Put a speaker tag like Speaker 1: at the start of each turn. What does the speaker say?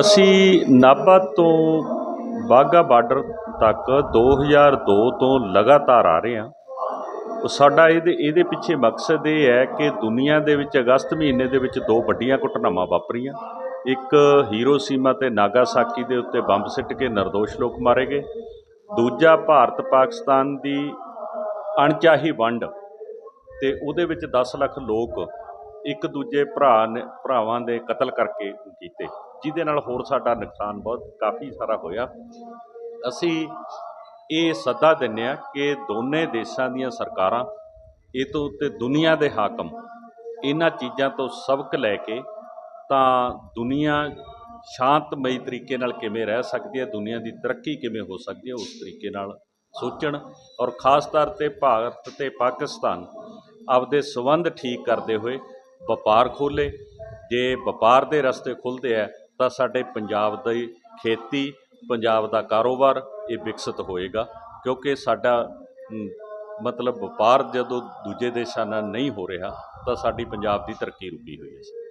Speaker 1: ਅਸੀਂ ਨਾਭਾ ਤੋਂ ਵਾਹਗਾ ਬਾਰਡਰ ਤੱਕ 2002 ਤੋਂ ਲਗਾਤਾਰ ਆ ਰਹੇ ਹਾਂ। ਉਹ ਸਾਡਾ ਇਹਦੇ ਇਹਦੇ ਪਿੱਛੇ ਮਕਸਦ ਇਹ ਹੈ ਕਿ ਦੁਨੀਆ ਦੇ ਵਿੱਚ ਅਗਸਤ ਮਹੀਨੇ ਦੇ ਵਿੱਚ ਦੋ ਵੱਡੀਆਂ ਘਟਨਾਵਾਂ ਵਾਪਰੀਆਂ। ਇੱਕ ਹੀਰੋਸੀਮਾ ਤੇ ਨਾਗਾਸਾਕੀ ਦੇ ਉੱਤੇ ਬੰਬ ਸਿੱਟ ਕੇ ਨਿਰਦੋਸ਼ ਲੋਕ ਮਾਰੇ ਗਏ। ਦੂਜਾ ਭਾਰਤ ਪਾਕਿਸਤਾਨ ਦੀ ਅਣਚਾਹੀ ਵੰਡ ਤੇ ਉਹਦੇ ਵਿੱਚ 10 ਲੱਖ ਲੋਕ ਇੱਕ ਦੂਜੇ ਭਰਾ ਨੇ, ਭਰਾਵਾਂ ਦੇ ਕਤਲ ਕਰਕੇ ਕੀਤੇ, ਜਿਹਦੇ ਨਾਲ ਹੋਰ ਸਾਡਾ ਨੁਕਸਾਨ ਬਹੁਤ ਕਾਫੀ ਸਾਰਾ ਹੋਇਆ। ਅਸੀਂ ਇਹ ਸੱਦਾ ਦਿੰਦੇ ਆ ਕਿ ਦੋਨੇ ਦੇਸ਼ਾਂ ਦੀਆਂ ਸਰਕਾਰਾਂ ਇਹ ਤੋਂ ਉੱਤੇ ਦੁਨੀਆ ਦੇ ਹਾਕਮ ਇਹਨਾਂ ਚੀਜ਼ਾਂ ਤੋਂ ਸਬਕ ਲੈ ਕੇ ਤਾਂ ਦੁਨੀਆ ਸ਼ਾਂਤਮਈ ਤਰੀਕੇ ਨਾਲ ਕਿਵੇਂ ਰਹਿ ਸਕਦੀ ਹੈ, ਦੁਨੀਆ ਦੀ ਤਰੱਕੀ ਕਿਵੇਂ ਹੋ ਸਕਦੀ ਹੈ, ਉਸ ਤਰੀਕੇ ਨਾਲ ਸੋਚਣ ਔਰ ਖਾਸ ਤੌਰ ਤੇ ਭਾਰਤ ਤੇ ਪਾਕਿਸਤਾਨ ਆਪਦੇ ਸਬੰਧ ਠੀਕ ਕਰਦੇ ਹੋਏ ਵਪਾਰ ਖੋਲੇ ਜੇ ਵਪਾਰ ਦੇ ਰਸਤੇ ਖੁੱਲ੍ਹਦੇ ਆ, ਤਾਂ ਸਾਡੇ ਪੰਜਾਬ ਦੀ ਖੇਤੀ, ਪੰਜਾਬ ਦਾ ਕਾਰੋਬਾਰ ਇਹ ਵਿਕਸਿਤ ਹੋਏਗਾ, ਕਿਉਂਕਿ ਸਾਡਾ ਮਤਲਬ ਵਪਾਰ ਜਦੋਂ ਦੂਜੇ ਦੇਸ਼ਾਂ ਨਾਲ ਨਹੀਂ ਹੋ ਰਿਹਾ, ਤਾਂ ਸਾਡੀ ਪੰਜਾਬ ਦੀ ਤਰੱਕੀ ਰੁਕੀ ਹੋਈ ਹੈ।